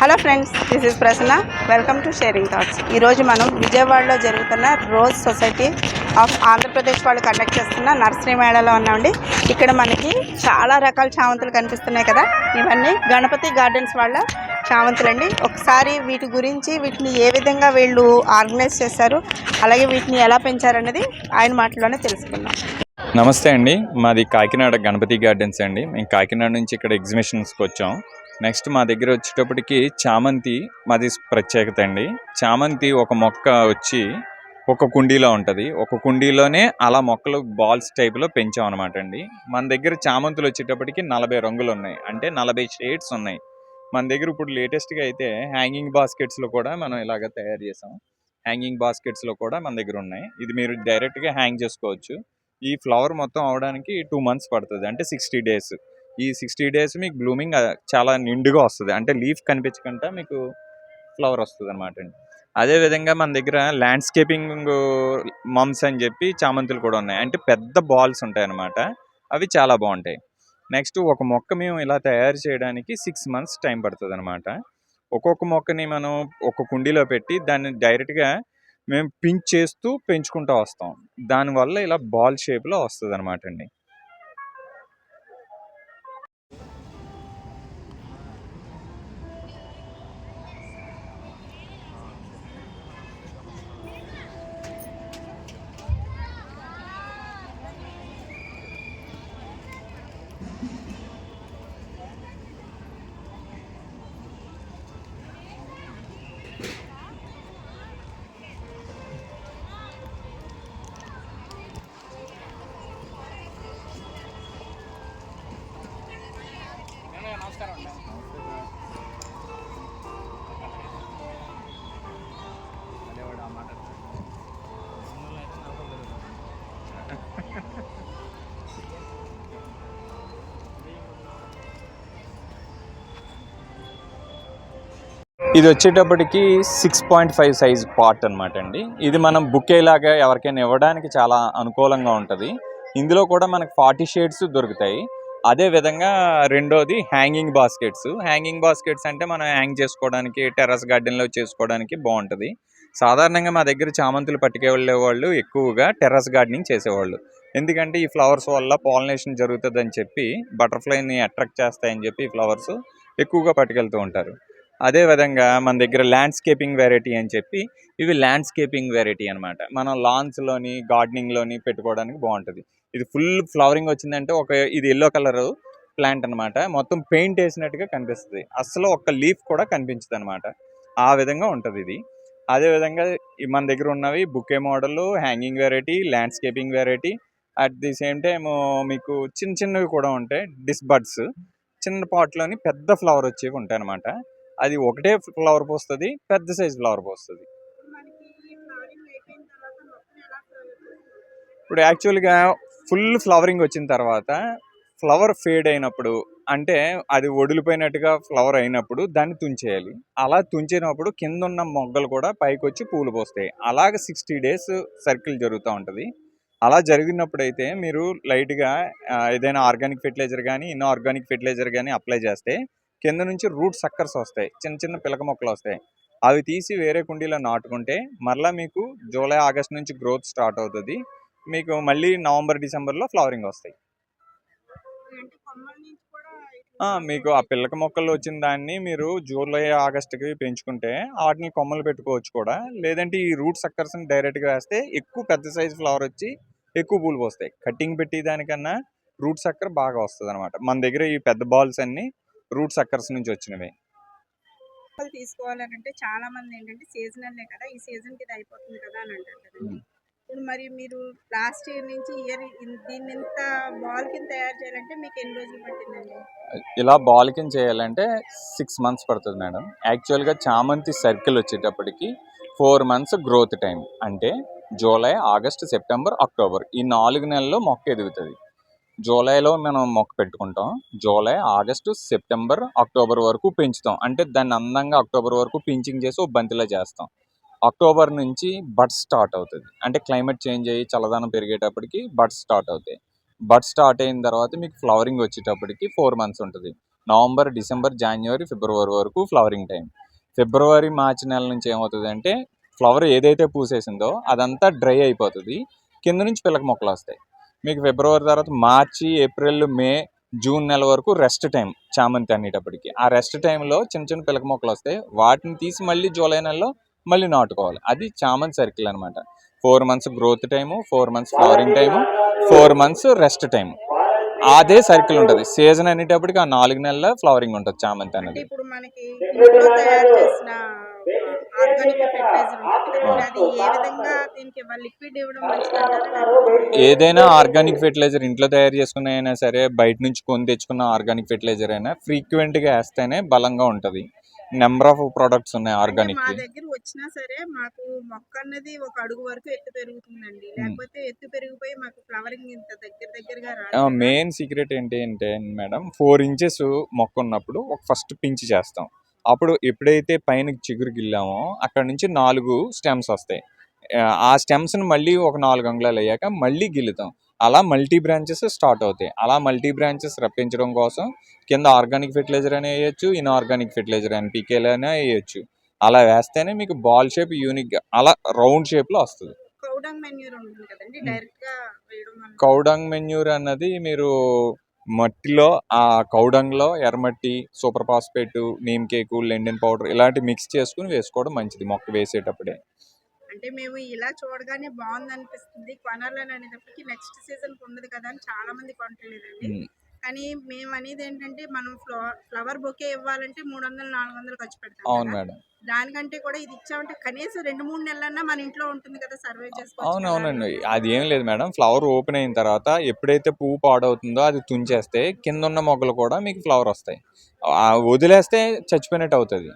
Hello friends this is Prasanna. Welcome to sharing thoughts ఈరోజు మనం విజయవాడలో జరుగుతున్న రోజ్ సొసైటీ ఆఫ్ ఆంధ్రప్రదేశ్ వాళ్ళు కండక్ట్ చేస్తున్న నర్సరీ మేళలో ఉన్నామండి. ఇక్కడ మనకి చాలా రకాల చామంతులు కనిపిస్తున్నాయి కదా. ఇవన్నీ గణపతి గార్డెన్స్ వాళ్ళ చామంతులండి. ఒకసారి వీటి గురించి వీటిని ఏ విధంగా వీళ్ళు ఆర్గనైజ్ చేశారు అలాగే వీటిని ఎలా పెంచారనేది ఆయన మాటల్లోనే తెలుసుకుందాం. నమస్తే అండి. మాది కాకినాడ గణపతి గార్డెన్స్ అండి. మేము కాకినాడ నుంచి ఇక్కడ ఎగ్జిబిషన్స్కి వచ్చాం. నెక్స్ట్ మా దగ్గర వచ్చేటప్పటికి చామంతి మాది ప్రత్యేకత అండి. చామంతి ఒక మొక్క వచ్చి ఒక కుండీలో ఉంటుంది. ఒక కుండీలోనే అలా మొక్కలు బాల్స్ టైప్లో పెంచాం అనమాట అండి. మన దగ్గర చామంతులు వచ్చేటప్పటికి నలభై రంగులు ఉన్నాయి. అంటే నలభై షేడ్స్ ఉన్నాయి. మన దగ్గర ఇప్పుడు లేటెస్ట్గా అయితే హ్యాంగింగ్ బాస్కెట్స్లో కూడా మనం ఇలాగ తయారు చేసాం. హ్యాంగింగ్ బాస్కెట్స్లో కూడా మన దగ్గర ఉన్నాయి. ఇది మీరు డైరెక్ట్గా హ్యాంగ్ చేసుకోవచ్చు. ఈ ఫ్లవర్ మొత్తం అవడానికి టూ మంత్స్ పడుతుంది. అంటే సిక్స్టీ డేస్. ఈ సిక్స్టీ డేస్ మీకు బ్లూమింగ్ చాలా నిండుగా వస్తుంది. అంటే లీఫ్ కనిపించకుండా మీకు ఫ్లవర్ వస్తుంది అనమాట అండి అదేవిధంగా మన దగ్గర ల్యాండ్స్కేపింగ్ మమ్స్ అని చెప్పి చామంతులు కూడా ఉన్నాయి. అంటే పెద్ద బాల్స్ ఉంటాయి అన్నమాట అవి చాలా బాగుంటాయి. నెక్స్ట్ ఒక మొక్క మేము ఇలా తయారు చేయడానికి సిక్స్ మంత్స్ టైం పడుతుంది అనమాట ఒక్కొక్క మొక్కని మనం ఒక కుండీలో పెట్టి దాన్ని డైరెక్ట్గా మేము పించ్ చేస్తూ పెంచుకుంటూ వస్తాం. దానివల్ల ఇలా బాల్ షేప్లో వస్తుంది అనమాట అండి. ఇది వచ్చేటప్పటికి six point five size part అనమాట అండి. ఇది మనం బుకేలాగా ఎవరికైనా ఇవ్వడానికి చాలా అనుకూలంగా ఉంటుంది. ఇందులో కూడా మనకు ఫార్టీ షేడ్స్ దొరుకుతాయి. అదే విధంగా రెండోది హ్యాంగింగ్ బాస్కెట్స్ హ్యాంగింగ్ బాస్కెట్స్ అంటే మనం హ్యాంగ్ చేసుకోవడానికి టెర్రస్ గార్డెన్లో చేసుకోవడానికి బాగుంటుంది. సాధారణంగా మా దగ్గర చామంతులు పట్టుకెళ్ళే వాళ్ళు ఎక్కువగా టెర్రస్ గార్డెనింగ్ చేసేవాళ్ళు. ఎందుకంటే ఈ ఫ్లవర్స్ వల్ల పాలినేషన్ జరుగుతుందని చెప్పి బటర్ఫ్లైని అట్రాక్ట్ చేస్తాయని చెప్పి ఈ ఫ్లవర్స్ ఎక్కువగా పట్టుకెళ్తూ ఉంటారు. అదే విధంగా మన దగ్గర ల్యాండ్స్కేపింగ్ వెరైటీ అని చెప్పి ఇవి ల్యాండ్స్కేపింగ్ వెరైటీ అనమాట మనం లాన్స్లోని గార్డెనింగ్లోని పెట్టుకోవడానికి బాగుంటుంది. ఇది ఫుల్ ఫ్లవరింగ్ వచ్చిందంటే ఒక ఇది ఎల్లో కలర్ ప్లాంట్ అనమాట మొత్తం పెయింట్ వేసినట్టుగా కనిపిస్తుంది. అసలు ఒక్క లీఫ్ కూడా కనిపించదు అనమాట ఆ విధంగా ఉంటుంది ఇది. అదే విధంగా మన దగ్గర ఉన్నవి bouquet model hanging variety landscaping variety at the same time మీకు చిన్న చిన్నవి కూడా ఉంటాయి. డిస్బర్డ్స్ చిన్న పాట్లోని పెద్ద ఫ్లవర్ వచ్చేవి ఉంటాయి అనమాట అది ఒకటే ఫ్లవర్ పోస్తుంది పెద్ద సైజ్ ఫ్లవర్ పోస్తుంది. ఇప్పుడు యాక్చువల్గా ఫుల్ ఫ్లవరింగ్ వచ్చిన తర్వాత ఫ్లవర్ ఫేడ్ అయినప్పుడు అంటే అది ఒడిలిపోయినట్టుగా ఫ్లవర్ అయినప్పుడు దాన్ని తుంచేయాలి. అలా తుంచినప్పుడు కింద ఉన్న మొగ్గలు కూడా పైకి వచ్చి పూలు పోస్తాయి. అలాగ సిక్స్టీ డేస్ సర్కిల్ జరుగుతూ ఉంటుంది. అలా జరిగినప్పుడు అయితే మీరు లైట్గా ఏదైనా ఆర్గానిక్ ఫెర్టిలైజర్ కానీ ఇన్ ఆర్గానిక్ ఫెర్టిలైజర్ కానీ అప్లై చేస్తే కింద నుంచి రూట్ సక్కర్స్ వస్తాయి. చిన్న చిన్న పిలక మొక్కలు వస్తాయి. అవి తీసి వేరే కుండీలో నాటుకుంటే మరలా మీకు జూలై ఆగస్ట్ నుంచి గ్రోత్ స్టార్ట్ అవుతుంది. మీకు మళ్ళీ నవంబర్ డిసెంబర్లో ఫ్లవరింగ్ వస్తాయి. మీకు ఆ పిల్లక మొక్కలు వచ్చిన దాన్ని మీరు జూలై ఆగస్ట్కి పెంచుకుంటే వాటిని కొమ్మలు పెట్టుకోవచ్చు కూడా. లేదంటే ఈ రూట్ సక్కర్స్ని డైరెక్ట్గా వేస్తే ఎక్కువ పెద్ద సైజ్ ఫ్లవర్ వచ్చి ఎక్కువ పూలు పోస్తాయి. కటింగ్ పెట్టి దానికన్నా రూట్ సక్కర్ బాగా వస్తుంది అనమాట మన దగ్గర ఈ పెద్ద బాల్స్ అన్ని రూట్ సక్కర్స్ నుంచి వచ్చినవి. మొక్కలు తీసుకోవాలంటే చాలా మంది ఏంటంటే సీజనల్లే కదా ఈ సీజన్కి అయిపోతుంది కదా అని అంటారు కదండి. ఇప్పుడు మరి మీరు లాస్ట్ ఇయర్ నుంచి ఇయర్ దీన్ని ఇంత బాల్ కింద తయారు చేయాలంటే మీకు ఎన్ని రోజులు పట్టిందండి? ఇలా బాల్ కింద చేయాలంటే సిక్స్ మంత్స్ పడుతుంది మేడం. యాక్చువల్గా చామంతి సర్కిల్ వచ్చేటప్పటికి ఫోర్ మంత్స్ గ్రోత్ టైం అంటే జూలై ఆగస్ట్ సెప్టెంబర్ అక్టోబర్ ఈ నాలుగు నెలల్లో మొక్క ఎదుగుతుంది. జూలైలో మనం మొక్క పెట్టుకుంటాం. జూలై ఆగస్టు సెప్టెంబర్ అక్టోబర్ వరకు పెంచుతాం. అంటే దాన్ని అందంగా అక్టోబర్ వరకు పించింగ్ చేసి ఓ బంతిలా చేస్తాం. అక్టోబర్ నుంచి బడ్స్ స్టార్ట్ అవుతుంది. అంటే క్లైమేట్ చేంజ్ అయ్యి చల్లదనం పెరిగేటప్పటికి బడ్స్ స్టార్ట్ అవుతాయి. బడ్స్ స్టార్ట్ అయిన తర్వాత మీకు ఫ్లవరింగ్ వచ్చేటప్పటికి ఫోర్ మంత్స్ ఉంటుంది. నవంబర్ డిసెంబర్ జనవరి ఫిబ్రవరి వరకు ఫ్లవరింగ్ టైం. ఫిబ్రవరి మార్చి నెల నుంచి ఏమవుతుంది అంటే ఫ్లవర్ ఏదైతే పూసేసిందో అదంతా డ్రై అయిపోతుంది. కింద నుంచి పిల్లక మొక్కలు వస్తాయి. మీకు ఫిబ్రవరి తర్వాత మార్చి ఏప్రిల్ మే జూన్ నెల వరకు రెస్ట్ టైం చామంతి అనేటప్పటికి ఆ రెస్ట్ టైంలో చిన్న చిన్న పిలక మొక్కలు వస్తాయి. వాటిని తీసి మళ్ళీ జూలై నెలలో మళ్ళీ నాటుకోవాలి. అది చామంతి సర్కిల్ అనమాట. Four months growth time four months flowering time four months rest time అదే సర్కిల్ ఉంటుంది. సీజన్ అనేటప్పటికి ఆ నాలుగు నెలల ఫ్లవరింగ్ ఉంటుంది చామంతి అనేది. ఇప్పుడు మనకి ఇంట్లో తయారు చేసిన ఏదైనా ఆర్గానిక్ ఫెర్టిలైజర్ ఇంట్లో తయారు చేసుకున్న అయినా సరే బయట నుంచి కొని తెచ్చుకున్న ఆర్గానిక్ ఫెర్టిలైజర్ అయినా ఫ్రీక్వెంట్గా వేస్తేనే బలంగా ఉంటుంది. నెంబర్ ఆఫ్ ప్రొడక్ట్స్ ఉన్నాయి ఆర్గానిక్ మా దగ్గర వచ్చినా సరే మాకు మొక్క అన్నది ఒక అడుగు వరకు ఎత్తు పెరుగుతుందండి. లేకపోతే ఎత్తు పెరిగిపోయి మాకు ఫ్లవరింగ్ ఇంత దగ్గర దగ్గరగా రాదు మెయిన్ సీక్రెట్ ఏంటి అంటే మేడం ఫోర్ ఇంచెస్ మొక్క ఉన్నప్పుడు ఒక ఫస్ట్ పించి చేస్తాం. అప్పుడు ఎప్పుడైతే పైన చిగురు గిల్లామో అక్కడ నుంచి నాలుగు స్టెమ్స్ వస్తాయి. ఆ, ఆ స్టెమ్స్ని మళ్ళీ ఒక నాలుగు అంగుళాలు అయ్యాక మళ్ళీ గిల్లుతాం. అలా మల్టీ బ్రాంచెస్ స్టార్ట్ అవుతాయి. అలా మల్టీ బ్రాంచెస్ రప్పించడం కోసం కింద ఆర్గానిక్ ఫెర్టిలైజర్ అని వేయచ్చు ఇన్ఆర్గానిక్ ఫెర్టిలైజర్ ఎన్పికేలు అయినా వేయచ్చు. అలా వేస్తేనే మీకు బాల్ షేప్ యూనిక్గా అలా రౌండ్ షేప్లో వస్తుంది. కౌడంగ్ మెన్యూర్ అన్నది మీరు మట్టిలో ఆ కౌడంగ్లో ఎర్రమట్టి సూపర్ ఫాస్ఫేట్ నీమ్ కేకు లెండెన్ పౌడర్ ఇలాంటి మిక్స్ చేసుకుని వేసుకోవడం మంచిది మొక్క వేసేటప్పుడే. అంటే మేము ఇలా చూడగానే బాగుంది అనిపిస్తుంది కొనాలని అనేటప్పటికి నెక్స్ట్ సీజన్ ఉండదు కదా అని చాలా మంది కొంటలేదండి ఉమ్. కానీ మేము అనేది ఏంటంటే మనం ఫ్లవర్ బొకే ఇవ్వాలంటే మూడు వందలు నాలుగు వందలు ఖర్చు పెడతాం దానికంటే కూడా ఇది ఇచ్చామంటే కనీసం రెండు మూడు నెలలన్నా మన ఇంట్లో ఉంటుంది కదా సర్వే చేసుకోవచ్చు అవును కదా. అవునండి అది ఏం లేదు మేడం. ఫ్లవర్ ఓపెన్ అయిన తర్వాత ఎప్పుడైతే పువ్వు పాడవుతుందో అది తుంచేస్తే కింద ఉన్న మొగ్గలు కూడా మీకు ఫ్లవర్ వస్తాయి. ఆ వదిలేస్తే చచ్చిపోయినట్టు అవుతుంది.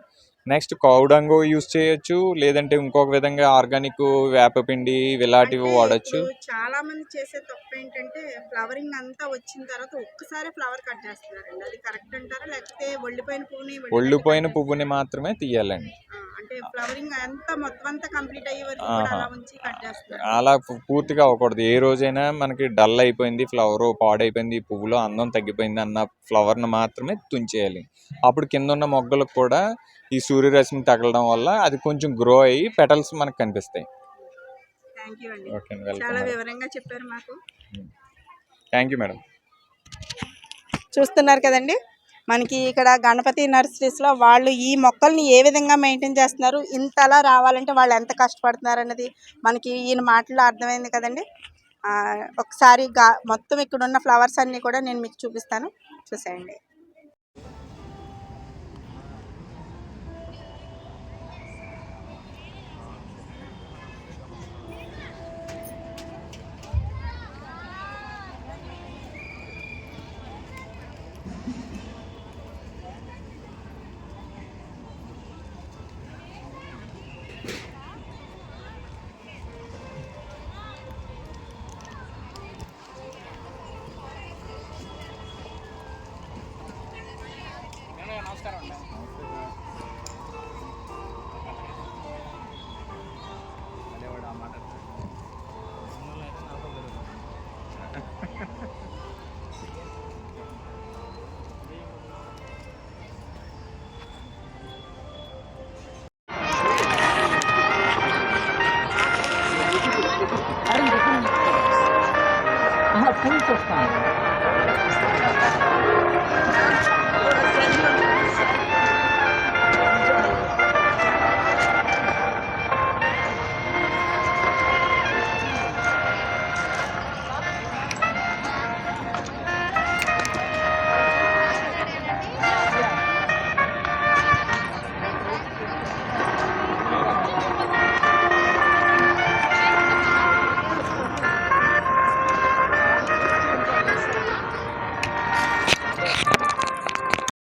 నెక్స్ట్ కౌడంగో యూస్ చేయొచ్చు లేదంటే ఇంకొక విధంగా ఆర్గానిక్ వేపపిండి ఇలాంటివి వాడచ్చు. చాలా మంది చేసే తప్పు ఏంటంటే ఫ్లవరింగ్ అంతా వచ్చిన తర్వాత ఒక్కసారి ఫ్లవర్ కట్ చేస్తున్నారండి. అది కరెక్ట్ అంటారా? లేకపోతే ఒళ్ళిపోయిన పువ్వుని ఒళ్ళిపోయిన పువ్వుని మాత్రమే తీయాలండి. ఆ, అంటే ఫ్లవరింగ్ అంతా మొత్తం అంతా కంప్లీట్ అయ్యే వరకు కూడా ఆహా. అలా ఉంచి కట్ చేస్తున్నారు. అలా పూర్తిగా అవ్వకూడదు. ఏ రోజైనా మనకి డల్ అయిపోయింది ఫ్లవర్ పాడైపోయింది పువ్వులో అందం తగ్గిపోయింది అన్న ఫ్లవర్ని మాత్రమే తుంచేయాలి. అప్పుడు కింద ఉన్న మొగ్గలకు కూడా ఈ సూర్యరశ్మి తగలడం వల్ల అది కొంచెం గ్రో అయ్యి పెటల్స్ మనకు కనిపిస్తాయి. థ్యాంక్ యూ మేడం చూస్తున్నారు కదండి? మనకి ఇక్కడ గణపతి నర్సరీస్లో వాళ్ళు ఈ మొక్కల్ని ఏ విధంగా మెయింటైన్ చేస్తున్నారు? ఇంతలా రావాలంటే వాళ్ళు ఎంత కష్టపడుతున్నారు అన్నది మనకి ఈయన మాటల్లో అర్థమైంది కదండి. ఒకసారి మొత్తం ఇక్కడ ఉన్న ఫ్లవర్స్ అన్నీ కూడా నేను మీకు చూపిస్తాను. చూసేయండి. ఫుల్ చూస్తాను